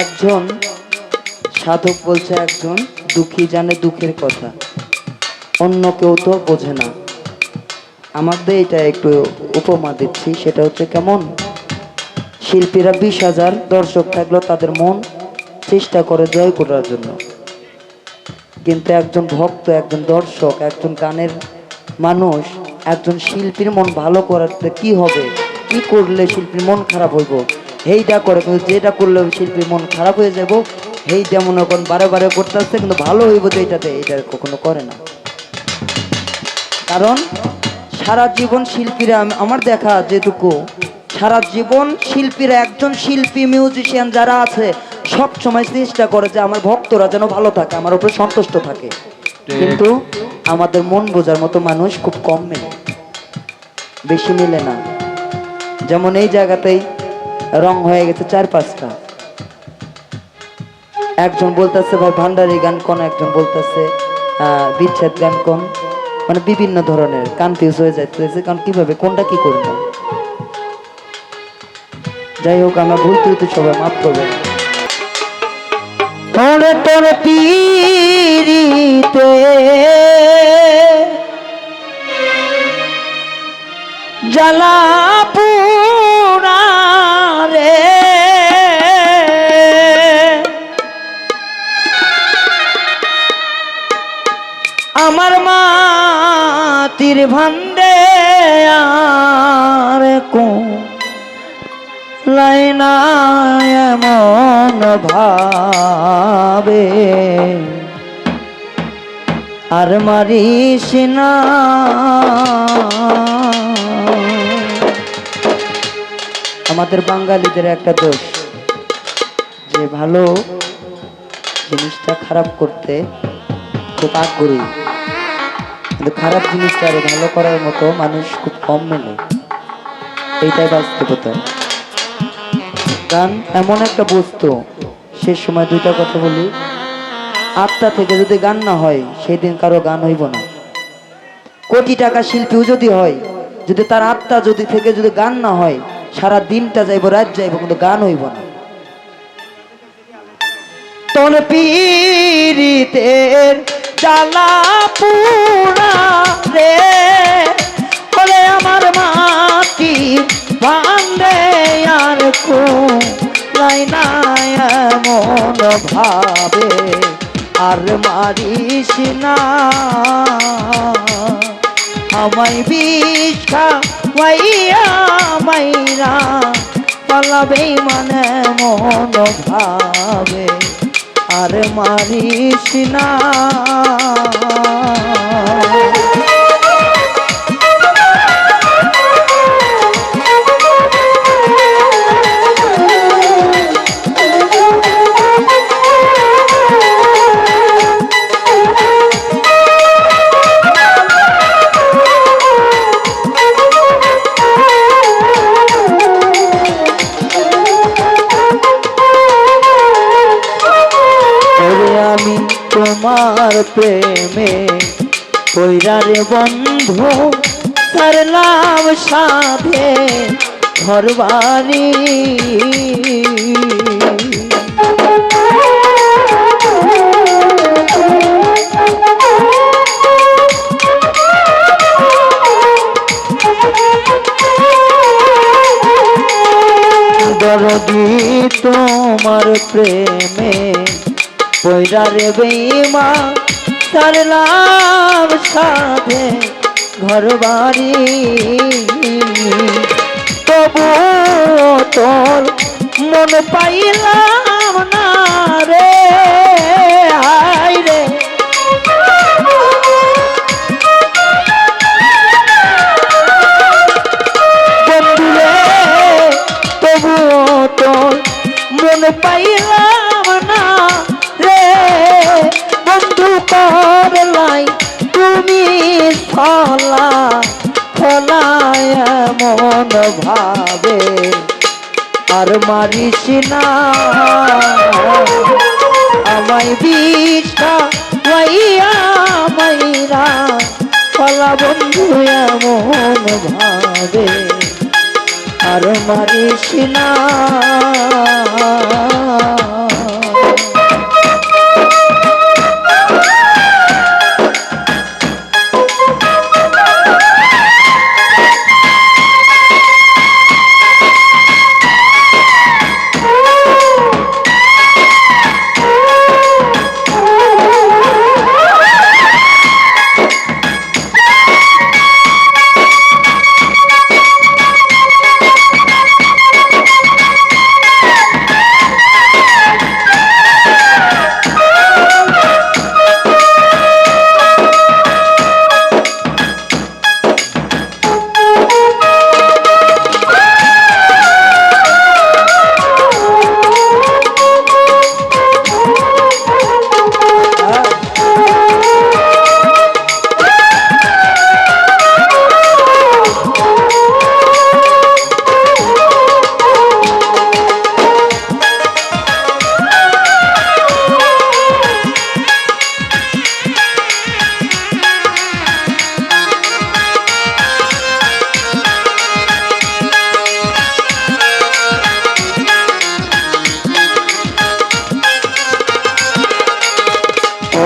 একজন সাধক বলছে, একজন দুঃখী জানে দুঃখের কথা, অন্য কেউ তো বোঝে না। আমাদের এটা একটু উপমা দিচ্ছি, সেটা হচ্ছে কেমন? শিল্পীরা বিশ হাজার দর্শক থাকলেও তাদের মন চেষ্টা করে জয় করার জন্য। কিন্তু একজন ভক্ত, একজন দর্শক, একজন গানের মানুষ, একজন শিল্পীর মন ভালো করাতে কি হবে? কি করলে শিল্পীর মন খারাপ হইব? এইটা করে কিন্তু যেটা করলে শিল্পীর মন খারাপ হয়ে যাব এইটা মনে করেন বারে বারে করতে আসছে কিন্তু ভালো হইব যে এইটাতে এইটা কখনো করে না। কারণ সারা জীবন শিল্পীরা আমার দেখা যেটুকু সারা জীবন শিল্পীরা একজন শিল্পী মিউজিশিয়ান যারা আছে সব সময় চেষ্টা করে যে আমার ভক্তরা যেন ভালো থাকে আমার উপরে সন্তুষ্ট থাকে। কিন্তু আমাদের মন বোঝার মতো মানুষ খুব কম মেলে বেশি মেলে না। যেমন এই জায়গাতেই রং হয়ে গেছে চার পাঁচটা। একজন বলতেছে, ভাই, ভান্ডারি গান কোন? একজন বলতেছে বিচ্ছেদ গান কোন? মানে বিভিন্ন ধরনের কনফিউজ হয়ে যাইতেছে, কারণ কীভাবে, কোনটা কি করব? যাই হোক, আমরা ভুল ত্রুটি সবাই মাফ করবেন। ওরে তোর পীরিতে জ্বালা পুরা মাটির ভান্ডে আর কো লাইনা এমন ভাবে। আর মারিস না। আমাদের বাঙালিদের একটা দোষ, যে ভালো জিনিসটা খারাপ করতে খুব আগ্রহী। কিন্তু খারাপ জিনিসটা আরও ভালো করার মতো মানুষ খুব কম মেলে এইটাই বাস্তবতা। গান এমন একটা বস্তু, শেষ সময় দুইটা কথা বলি। আত্মা থেকে যদি গান না হয় সেই দিন কারও গান হইব না। কোটি টাকা শিল্পীও যদি হয়, যদি তার আত্মা যদি থেকে যদি গান না হয়, সারা দিনটা যাইব, রাত যাইব, কিন্তু গান হইব না। তোর পীরিতের জ্বালা পুরা রে। বলে আমার মাটি ভাঙে আর কো লাইনা এমন ভাবে। আর মারিস না। আমায় বিষ খাওয়াইয়া মাইরা পালাবে মানে মন ভাবে। আর মারিস না। তোমার প্রেমে কইরারে বন্ধু সারলাম সাধে ঘর বাড়ি দরদি তোমার প্রেমে পয়রারে বেমা সারলাম সাধে ঘর বাড়ি তবু তোর মন পাইলাম না রে, হায় রে। তবুও তোর মন পাইলাম ফলা ফলায় মন ভাবে, আর মারিস না। আমায় বিষ্ঠা হইয়া মাইরা ফলা বন্ধু এমন ভাবে, আর মারিস না।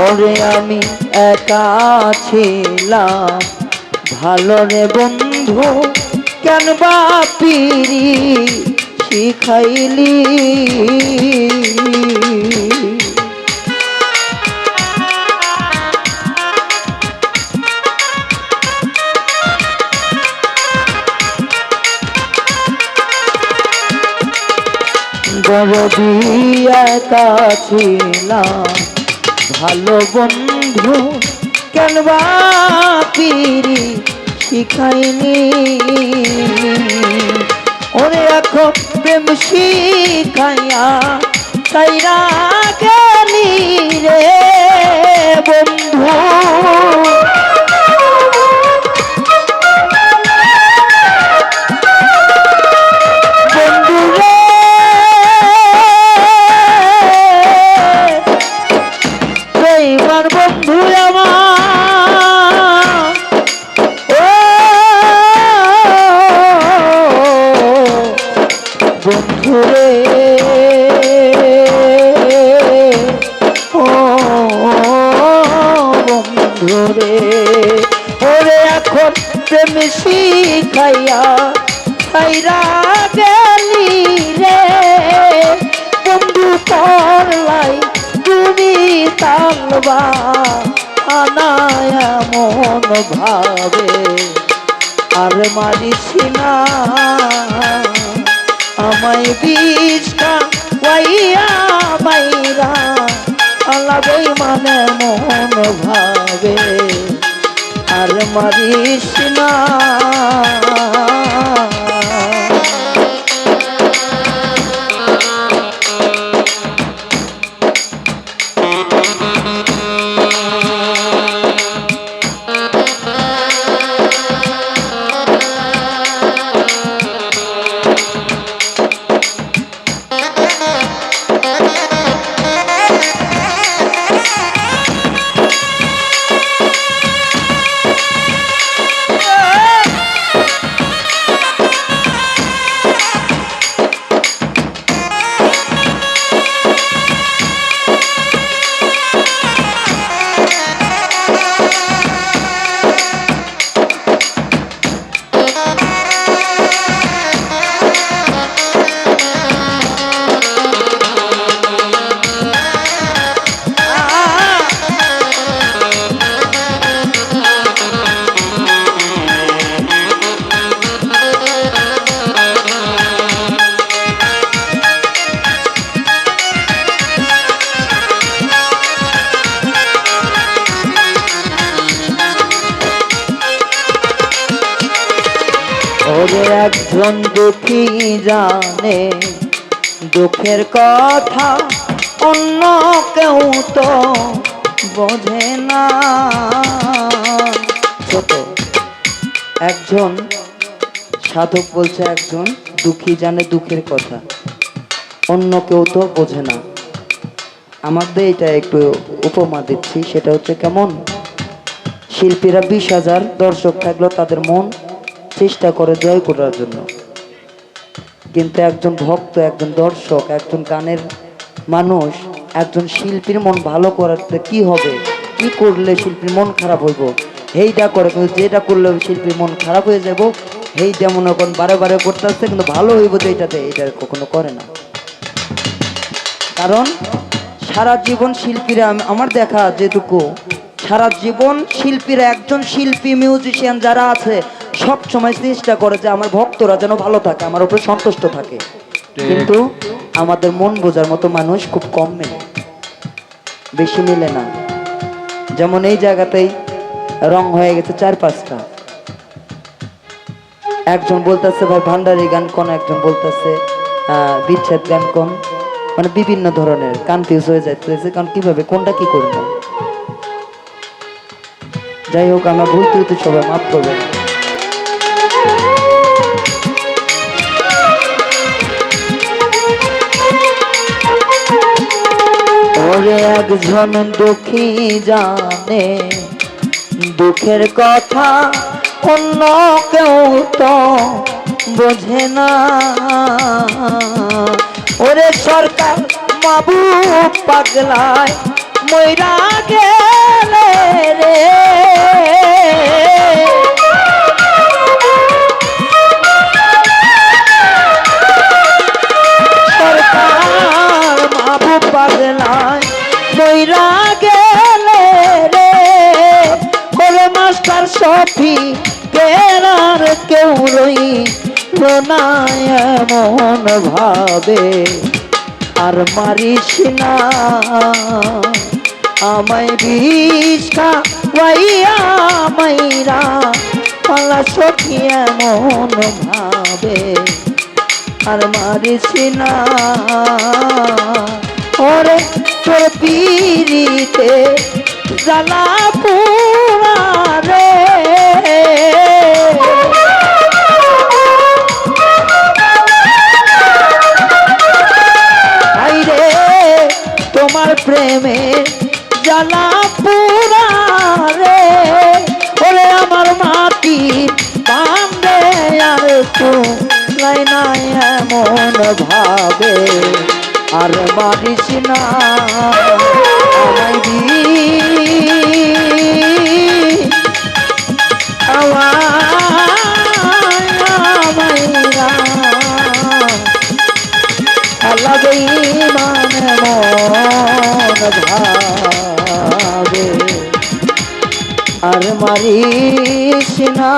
ওরে আমি একা ছিলাম। ভালো রে বন্ধু কেন বা শিখাইলি? গরবি একা ছিলাম। ভালো বন্ধু কেন বা পিরি শিখাইনি? ওরে এখন প্রেম শিখাইয়া তাইরা গেলি রে বন্ধু। শিখাইয়া খাইরা গেলি রে। বন্ধু পড়লাই তুমি তালবা আনায় মন ভাবে। আর মারিস না, আমায় বিষটা ওয়াইয়া বাইরা আলাদাই মানে মন ভাবে। আর মারিস না ওরে একজন দুঃখী জানে? দুঃখের কথা অন্য কেউ তো বোঝে না। ছোট একজন সাধক বলছে, একজন দুঃখী জানে দুঃখের কথা, অন্য কেউ তো বোঝে না। আমাদের এটা একটু উপমা দিচ্ছি, সেটা হচ্ছে কেমন? শিল্পীরা বিশ হাজার দর্শক থাকলেও তাদের মন চেষ্টা করে জয় করার জন্য। কিন্তু একজন ভক্ত, একজন দর্শক, একজন গানের মানুষ, একজন শিল্পীর মন ভালো করাতে কি হবে? কি করলে শিল্পীর মন খারাপ হইব? এইটা করে, কিন্তু যেটা করলে শিল্পীর মন খারাপ হয়ে যাব এইটা মনে করেন বারে বারে করতে আসছে কিন্তু ভালো হইব যে এইটাতে এটা কখনো করে না। কারণ সারা জীবন শিল্পীরা, আমার দেখা যেটুকু, সারা জীবন শিল্পীরা একজন শিল্পী, মিউজিশিয়ান যারা আছে সব সময় চেষ্টা করে যে আমার ভক্তরা যেন ভালো থাকে আমার উপরে সন্তুষ্ট থাকে। কিন্তু আমাদের মন বোঝার মতো মানুষ খুব কম মেলে বেশি মিলে না। যেমন এই জায়গাতেই রং হয়ে গেছে চার পাঁচটা। একজন বলতেছে ভাই ভান্ডারি গান কোন? একজন বলতেছে আহ, বিচ্ছেদ গান কোন? মানে বিভিন্ন ধরনের কনফিউজ হয়ে যাইতেছে কারণ কীভাবে কোনটা কি করব? যাই হোক আমরা ভুল ত্রুটি সবাই মাফ করবেন। একজন দুঃখী জানে, দুঃখের কথা অন্য কেউ তো বোঝে না। ওরে সরকার মাবু পাগলায় ময়রা গেলে রে। সফি কেনার কেউ রই না এমন ভাবে আর মারিস না। আমায় বিষা ওয়াইয়া মাইরা, পালা সখী এমন ভাবে আর মারিস না। ওরে তোর পিড়িতে জ্বালা পুরা রে তোমার প্রেমে জ্বালা পুরা রে ওরে আমার মাটি কান্দে আর তো নাই নাই ভাবে। আর মারিস না। আর মারিস না।